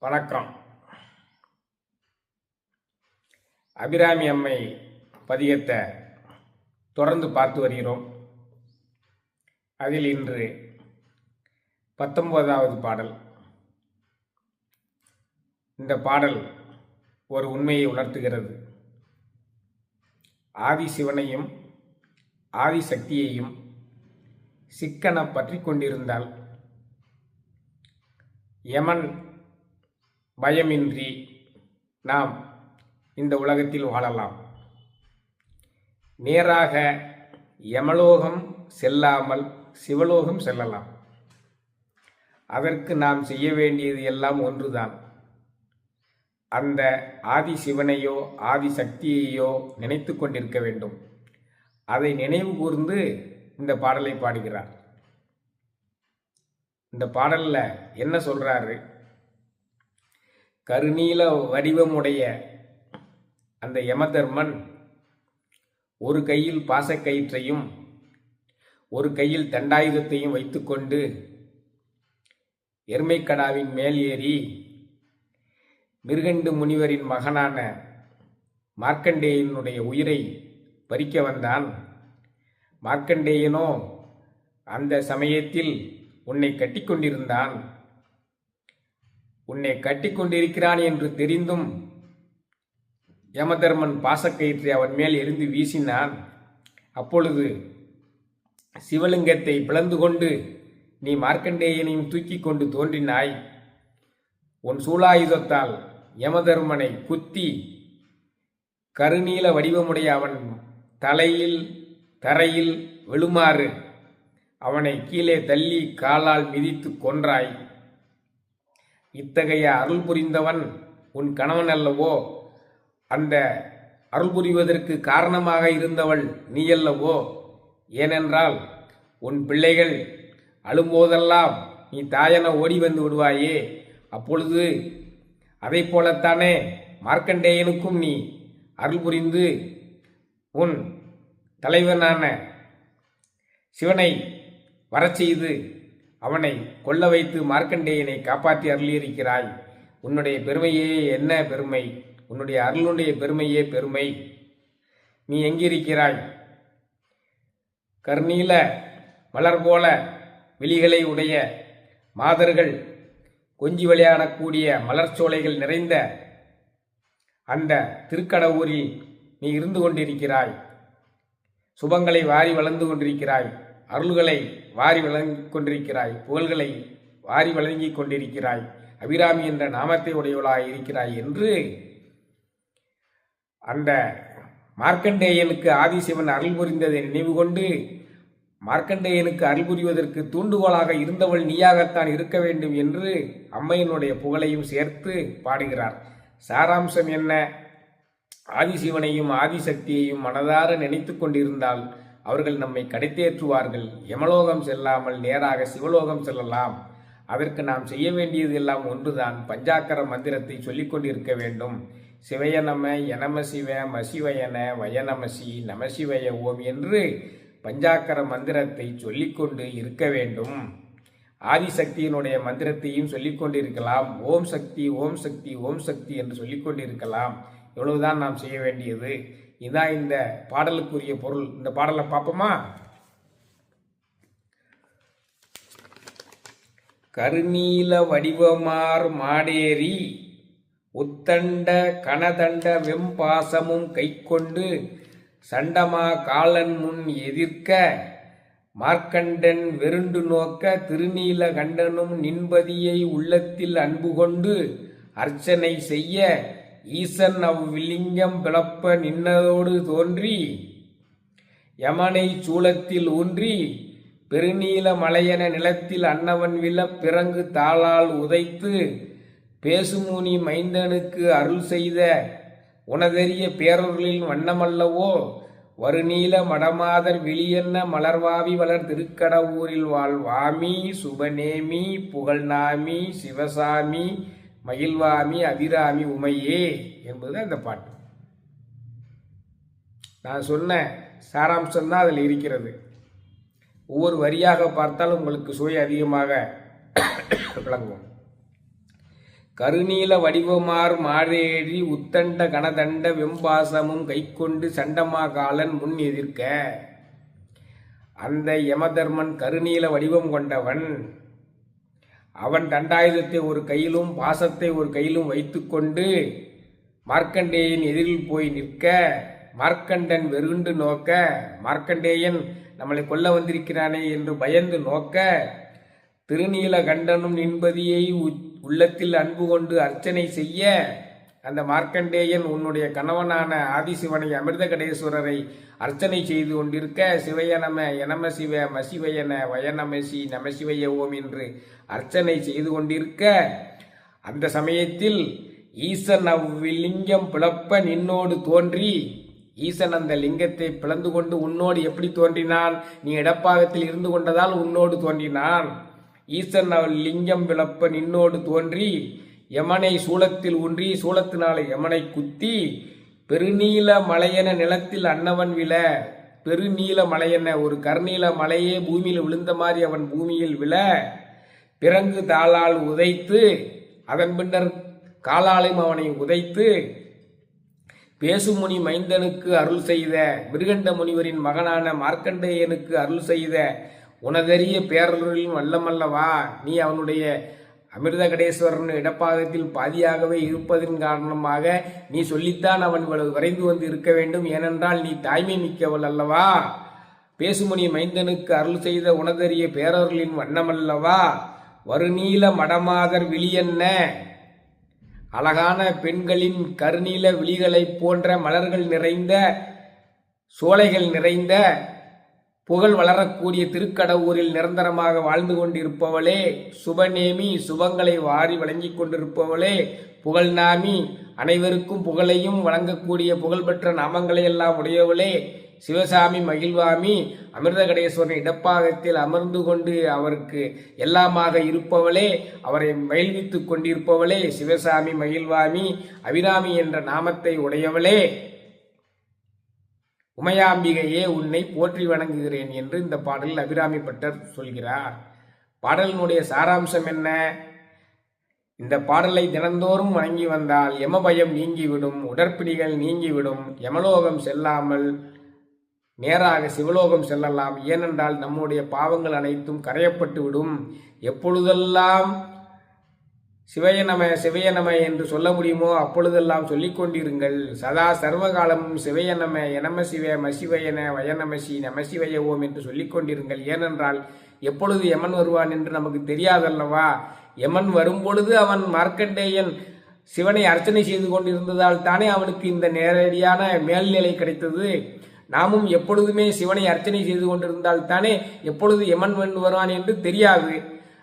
வணக்கம். அபிராமி அம்மை பதிகத்தை தொடர்ந்து பார்த்து வருகிறோம். அதில் இன்று பத்தொன்பதாவது பாடல். இந்த பாடல் ஒரு உண்மையை உணர்த்துகிறது. ஆதி சிவனையும் ஆதி சக்தியையும் சிக்கன பற்றி கொண்டிருந்தால் யமன் பயமின்றி நாம் இந்த உலகத்தில் வாழலாம். நேராக யமலோகம் செல்லாமல் சிவலோகம் செல்லலாம். அதற்கு நாம் செய்ய வேண்டியது எல்லாம் ஒன்றுதான். அந்த ஆதி சிவனையோ ஆதி சக்தியையோ நினைத்து கொண்டிருக்க வேண்டும். அதை நினைவு கூர்ந்து இந்த பாடலை பாடுகிறார். இந்த பாடலில் என்ன சொல்கிறாரு கருநீல வடிவமுடைய அந்த யமதர்மன் ஒரு கையில் பாசக்கயிற்றையும் ஒரு கையில் தண்டாயுதத்தையும் வைத்துக்கொண்டு எருமைக்கடாவின் மேல் ஏறி மிருகண்டு முனிவரின் மகனான மார்க்கண்டேயனுடைய உயிரை பறிக்க வந்தான். மார்க்கண்டேயனோ அந்த சமயத்தில் உன்னை கட்டிக்கொண்டிருந்தான். உன்னை கட்டிக்கொண்டிருக்கிறான் என்று தெரிந்தும் யமதர்மன் பாசக்கயிற்றை அவன் மேல் எரிந்து வீசினான். அப்பொழுது சிவலிங்கத்தை பிளந்து கொண்டு நீ மார்க்கண்டேயனையும் தூக்கி கொண்டு தோன்றினாய். உன் சூலாயுதத்தால் யமதர்மனை குத்தி கருநீல வடிவமுடைய அவன் தலையில் தரையில் விழுமாறு அவனை கீழே தள்ளி காலால் மிதித்து கொன்றாய். இத்தகைய அருள் புரிந்தவன் உன் கணவன் அல்லவோ? அந்த அருள் புரிவதற்கு காரணமாக இருந்தவள் நீயல்லவோ ஏனென்றால் உன் பிள்ளைகள் அழும்போதெல்லாம் நீ தாயன ஓடி வந்து விடுவாயே. அப்பொழுது அதை போலத்தானே மார்க்கண்டேயனுக்கும் நீ அருள் புரிந்து உன் தலைவனான சிவனை வரச் செய்து அவனை கொல்ல வைத்து மார்க்கண்டேயனை காப்பாற்றி அருளியிருக்கிறாய். உன்னுடைய பெருமையே என்ன பெருமை? உன்னுடைய அருளுடைய பெருமையே பெருமை. நீ எங்கிருக்கிறாய்? கர்ணீல மலர் போல விழிகளை உடைய மாதர்கள் கொஞ்சி விளையாடக்கூடிய மலர்ச்சோலைகள் நிறைந்த அந்த திருக்கடவுரில் நீ இருந்து கொண்டிருக்கிறாய். சுபங்களை வாரி வளர்ந்து கொண்டிருக்கிறாய். அருள்களை வாரி வழங்கிக் கொண்டிருக்கிறாய் புகழ்களை வாரி வழங்கிக் கொண்டிருக்கிறாய் அபிராமி என்ற நாமத்தை உடையவளாய் இருக்கிறாய் என்று அந்த மார்க்கண்டேயனுக்கு ஆதிசிவன் அருள் புரிந்ததை நினைவு கொண்டு மார்க்கண்டேயனுக்கு அருள் புரிவதற்கு தூண்டுகோலாக இருந்தவள் நீயாகத்தான் இருக்க வேண்டும் என்று அம்மையினுடைய புகழையும் சேர்த்து பாடுகிறார். சாராம்சம் என்ன? ஆதிசிவனையும் ஆதிசக்தியையும் மனதார நினைத்து கொண்டிருந்தால் அவர்கள் நம்மை கடைத்தேற்றுவார்கள். யமலோகம் செல்லாமல் நேராக சிவலோகம் செல்லலாம். அதற்கு நாம் செய்ய வேண்டியது எல்லாம் ஒன்றுதான். பஞ்சாக்கர மந்திரத்தை சொல்லிக்கொண்டிருக்க வேண்டும். சிவய நம எனம சிவ மசிவயன வயநமசி நமசிவய ஓம் என்று பஞ்சாக்கர மந்திரத்தை சொல்லிக்கொண்டு இருக்க வேண்டும். ஆதிசக்தியினுடைய மந்திரத்தையும் சொல்லிக்கொண்டிருக்கலாம் ஓம் சக்தி ஓம் சக்தி ஓம் சக்தி என்று சொல்லிக்கொண்டிருக்கலாம் இவ்வளவுதான் நாம் செய்ய வேண்டியது. இதான் இந்த பாடலுக்குரிய பொருள். இந்த பாடலை பார்ப்போமா? கருநீல வடிவமார் மாடேறி உத்தண்ட கனதண்ட வெம்பாசமும் கைக்கொண்டு சண்டமா காலன் முன் எதிர்க்க மார்க்கண்டன் வெருண்டு நோக்க திருநீல கண்டனும் நின்பதியை உள்ளத்தில் அன்பு கொண்டு அர்ச்சனை செய்ய ஈசன் அவ்விலிங்கம் பிளப்ப நின்னதோடு தோன்றி யமனை சூளத்தில் ஊன்றி பெருநீல மலையன நிலத்தில் அன்னவன் வில பிறங்கு தாளால் உதைத்து பேசுமுனி மைந்தனுக்கு அருள் செய்த உனதெரிய பேரொருளின் வண்ணமல்லவோ வருநீல மடமாதர் விழியென்ன மலர்வாவி வளர் திருக்கடவூரில் வாழ்வாமி சுபநேமி புகழ்நாமி சிவசாமி மகிழ்வாமி அபிராமி உமையே என்பது அந்த பாட்டு. நான் சொன்ன சாராம்சம் தான் அதில் இருக்கிறது. ஒவ்வொரு வரியாக பார்த்தால் உங்களுக்கு சுவை அதிகமாக விளங்கும். கருநீல வடிவமார் மாறேறி உத்தண்ட கனதண்ட வெம்பாசமும் கைக்கொண்டு சண்டமா காலன் முன் எதிர்க்க அந்த யமதர்மன் கருநீல வடிவம் கொண்டவன். அவன் தண்டாயுதத்தை ஒரு கையிலும் பாசத்தை ஒரு கையிலும் வைத்துக்கொண்டு மார்க்கண்டேயன் எதிரில் போய் நிற்க மார்க்கண்டன் வெறுண்டு நோக்க மார்க்கண்டேயன் நம்மளை கொல்ல வந்திருக்கிறானே என்று பயந்து நோக்க திருநீல கண்டனும் நின்பதியை உ- உள்ளத்தில் அன்பு கொண்டு அர்ச்சனை செய்ய அந்த மார்க்கண்டேயன் உன்னுடைய கணவனான ஆதிசிவனை அமிர்தகடேஸ்வரரை அர்ச்சனை செய்து கொண்டிருக்க சிவய நம எனம சிவ மசிவயன வயநமசி நமசிவய ஓம் என்று அர்ச்சனை செய்து கொண்டிருக்க அந்த சமயத்தில் ஈசன் அவ்விலிங்கம் பிளப்ப நின்னோடு தோன்றி ஈசன் அந்த லிங்கத்தை பிளந்து கொண்டு உன்னோடு எப்படி தோன்றினான்? நீ இடப்பாகத்தில் இருந்து கொண்டதால் உன்னோடு தோன்றினான். ஈசன் அவள் லிங்கம் விளப்ப நின்னோடு தோன்றி யமனை சூளத்தில் ஊன்றி சூளத்தினாலே யமனை குத்தி பெருநீல மலையென நிலத்தில் அன்னவன் விழ. பெருநீல மலையென ஒரு கருநீல மலையே பூமியில் விழுந்த மாதிரி அவன் பூமியில் விழ. பிறங்கு தாளால் உதைத்து அதன் பின்னர் காலாலும் அவனை உதைத்து பேசுமுனி மைந்தனுக்கு அருள் செய்த. மிருகண்ட முனிவரின் மகனான மார்க்கண்டேயனுக்கு அருள் செய்த. உனதறிய பேரருளின் வல்லமல்லவா நீ அவனுடைய அமிர்தகடேஸ்வரன் இடப்பாகத்தில் பாதியாகவே இருப்பதன் காரணமாக நீ சொல்லித்தான் அவன் இவ்வளவு விரைந்து வந்து இருக்க வேண்டும். ஏனென்றால் நீ தாய்மை மிக்கவள் அல்லவா? பேசுமணி மைந்தனுக்கு அருள் செய்த உணதறிய பேரர்களின் வண்ணமல்லவா? வருநீல மடமாதர் விழியென்ன அழகான பெண்களின் கருநீல விழிகளைப் போன்ற மலர்கள் நிறைந்த சோலைகள் நிறைந்த புகழ் வளரக்கூடிய திருக்கடவுரில் நிரந்தரமாக வாழ்ந்து கொண்டிருப்பவளே சுபநேமி சுபங்களை வாரி வழங்கிக் கொண்டிருப்பவளே புகழ்நாமி அனைவருக்கும் புகழையும் வழங்கக்கூடிய புகழ்பெற்ற நாமங்களை எல்லாம் உடையவளே சிவசாமி மகிழ்வாமி அமிர்தகடேஸ்வரன் இடப்பாகத்தில் அமர்ந்து கொண்டு அவருக்கு எல்லாமாக இருப்பவளே அவரை மகிழ்வித்துக் கொண்டிருப்பவளே சிவசாமி மகிழ்வாமி அபிராமி என்ற நாமத்தை உடையவளே. உமையாம்பிகையே உன்னை போற்றி வணங்குகிறேன் என்று இந்த பாடலில் அபிராமி பட்டர் சொல்கிறார். பாடலினுடைய சாராம்சம் என்ன? இந்த பாடலை தினந்தோறும் வணங்கி வந்தால் யமபயம் நீங்கிவிடும் உடற்பிடிகள் நீங்கிவிடும் யமலோகம் செல்லாமல் நேராக சிவலோகம் செல்லலாம். ஏனென்றால் நம்முடைய பாவங்கள் அனைத்தும் கரையப்பட்டு விடும் எப்பொழுதெல்லாம் சிவய நம சிவய நம என்று சொல்ல முடியுமோ அப்பொழுதெல்லாம் சொல்லிக்கொண்டிருங்கள் சதா சர்வகாலமும் சிவய நம எனம சிவ மசிவயன வயநமசி நமசிவய ஓம் என்று சொல்லிக்கொண்டிருங்கள் ஏனென்றால் எப்பொழுது யமன் வருவான் என்று நமக்கு தெரியாதல்லவா? யமன் வரும்பொழுது அவன் மார்க்கண்டேயன் சிவனை அர்ச்சனை செய்து கொண்டிருந்ததால் தானே அவனுக்கு இந்த நேரடியான மேல்நிலை கிடைத்தது? நாமும் எப்பொழுதுமே சிவனை அர்ச்சனை செய்து கொண்டிருந்தால் தானே எப்பொழுது யமன் வருவான் என்று தெரியாது.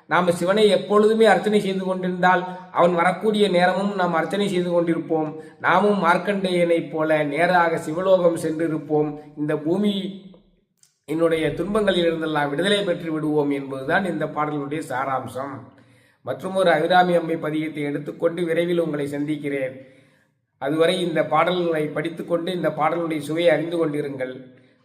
நாம் சிவனை எப்பொழுதுமே அர்ச்சனை செய்து கொண்டிருந்தால் அவன் வரக்கூடிய நேரமும் நாம் அர்ச்சனை செய்து கொண்டிருப்போம். நாமும் மார்க்கண்டேயனைப் போல நேராக சிவலோகம் சென்றிருப்போம். இந்த பூமி என்னுடைய துன்பங்களிலிருந்தெல்லாம் விடுதலை பெற்று விடுவோம் என்பதுதான் இந்த பாடலுடைய சாராம்சம். மற்றும் ஒரு அபிராமி அம்மை பதியத்தை எடுத்துக்கொண்டு விரைவில் உங்களை சந்திக்கிறேன். அதுவரை இந்த பாடல்களை படித்துக்கொண்டு இந்த பாடலுடைய சுவையை அறிந்து கொண்டிருங்கள்.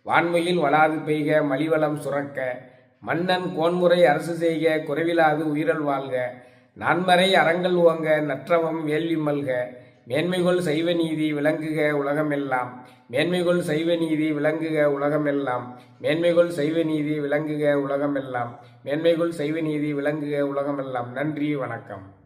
வான்மையில் வளாது பெய்க மலிவளம் சுரக்க மன்னன் கோன்முறை அரசு செய்க குறைவிலாது உயிரல் வாழ்க. நான்மறை அறங்கள் ஓங்க நற்றவம் வேள்வி மல்க. மேன்மைகொள் சைவ நீதி விளங்குக உலகமெல்லாம். மேன்மைகொள் சைவ நீதி விளங்குக உலகமெல்லாம். மேன்மைகொள் சைவ நீதி விளங்குக உலகமெல்லாம். மேன்மைகொள் சைவ நீதி விளங்குக உலகமெல்லாம். நன்றி வணக்கம்.